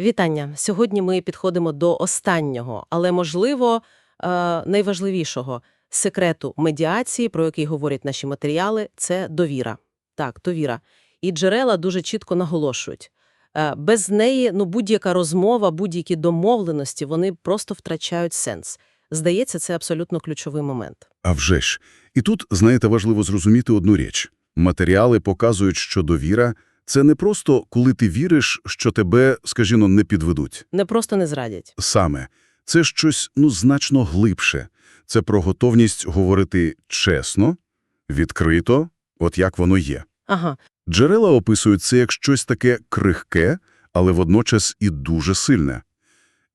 Вітання. Сьогодні ми підходимо до останнього, але, можливо, е, найважливішого секрету медіації, про який говорять наші матеріали, це довіра. Так, довіра. І джерела дуже чітко наголошують. Е, Без неї ну, будь-яка розмова, будь-які домовленості, вони просто втрачають сенс. Здається, це абсолютно ключовий момент. А вже ж. І тут, знаєте, важливо зрозуміти одну річ. Матеріали показують, що довіра – це не просто, коли ти віриш, що тебе, скажімо, не підведуть. Не просто не зрадять. Саме. Це щось, ну, значно глибше. Це про готовність говорити чесно, відкрито, от як воно є. Ага, Джерела описують це як щось таке крихке, але водночас і дуже сильне.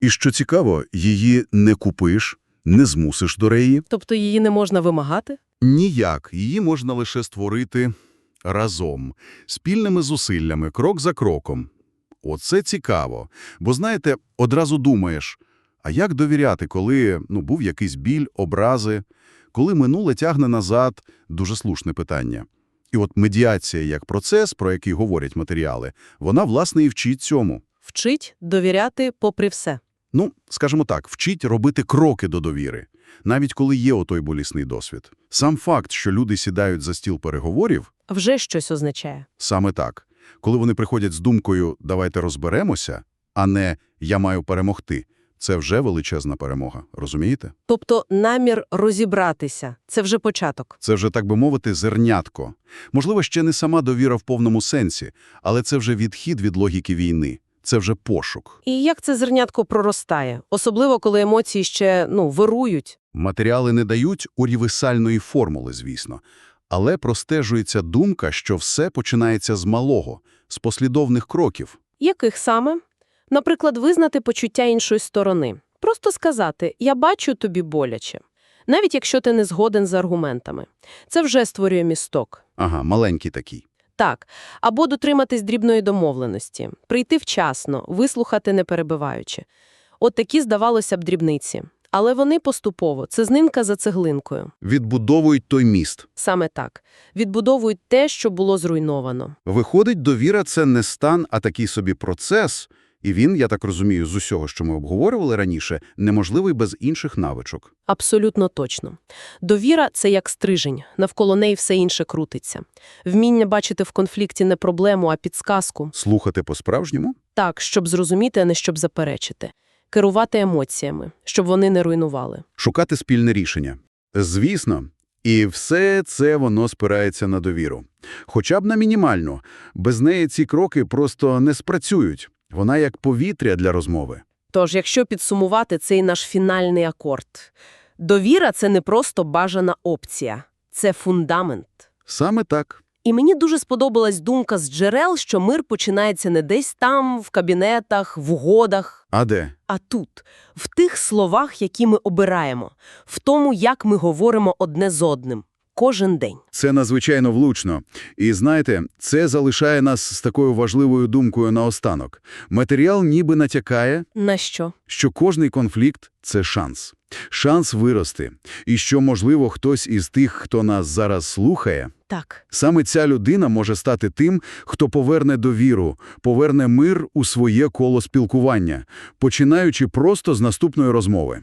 І що цікаво, її не купиш, не змусиш до реї. тобто її не можна вимагати? Ніяк. Її можна лише створити разом, спільними зусиллями, крок за кроком. Оце цікаво. Бо, знаєте, одразу думаєш, а як довіряти, коли ну, був якийсь біль, образи, коли минуле тягне назад – дуже слушне питання. І от медіація як процес, про який говорять матеріали, вона, власне, і вчить цьому. Вчить довіряти попри все. Ну, скажімо так, вчить робити кроки до довіри, навіть коли є отой болісний досвід. Сам факт, що люди сідають за стіл переговорів, Вже щось означає. саме так. Коли вони приходять з думкою «давайте розберемося», а не «я маю перемогти», це вже величезна перемога, розумієте? Тобто намір розібратися – це вже початок. Це вже, так би мовити, зернятко. Можливо, ще не сама довіра в повному сенсі, але це вже відхід від логіки війни. Це вже пошук. І як це зернятко проростає? Особливо, коли емоції ще, ну, вирують. Матеріали не дають універсальної формули, звісно, але простежується думка, що все починається з малого, з послідовних кроків. Яких саме? Наприклад, визнати почуття іншої сторони. Просто сказати «я бачу тобі боляче», навіть якщо ти не згоден з аргументами. Це вже створює місток. Ага, маленький такий. Так, або дотриматись дрібної домовленості, прийти вчасно, вислухати не перебиваючи. От такі, здавалося б, дрібниці. Але вони поступово, це знинка за цеглинкою. Відбудовують той міст. Саме так. Відбудовують те, що було зруйновано. Виходить, довіра – це не стан, а такий собі процес, і він, я так розумію, з усього, що ми обговорювали раніше, неможливий без інших навичок. Абсолютно точно. Довіра – це як стрижень, навколо неї все інше крутиться. Вміння бачити в конфлікті не проблему, а підсказку. Слухати по-справжньому? Так, щоб зрозуміти, а не щоб заперечити. Керувати емоціями, щоб вони не руйнували. Шукати спільне рішення. Звісно. І все це воно спирається на довіру. Хоча б на мінімальну. Без неї ці кроки просто не спрацюють. Вона як повітря для розмови. Тож, якщо підсумувати цей наш фінальний акорд, довіра – це не просто бажана опція, це фундамент. Саме так. І мені дуже сподобалась думка з джерел, що мир починається не десь там, в кабінетах, в угодах, А де? а тут, в тих словах, які ми обираємо, в тому, як ми говоримо одне з одним, кожен день. Це надзвичайно влучно. І знаєте, це залишає нас з такою важливою думкою наостанок. Матеріал ніби натякає, На що? що кожний конфлікт – це шанс. Шанс вирости. І що, можливо, хтось із тих, хто нас зараз слухає, Так. саме ця людина може стати тим, хто поверне довіру, поверне мир у своє коло спілкування, починаючи просто з наступної розмови.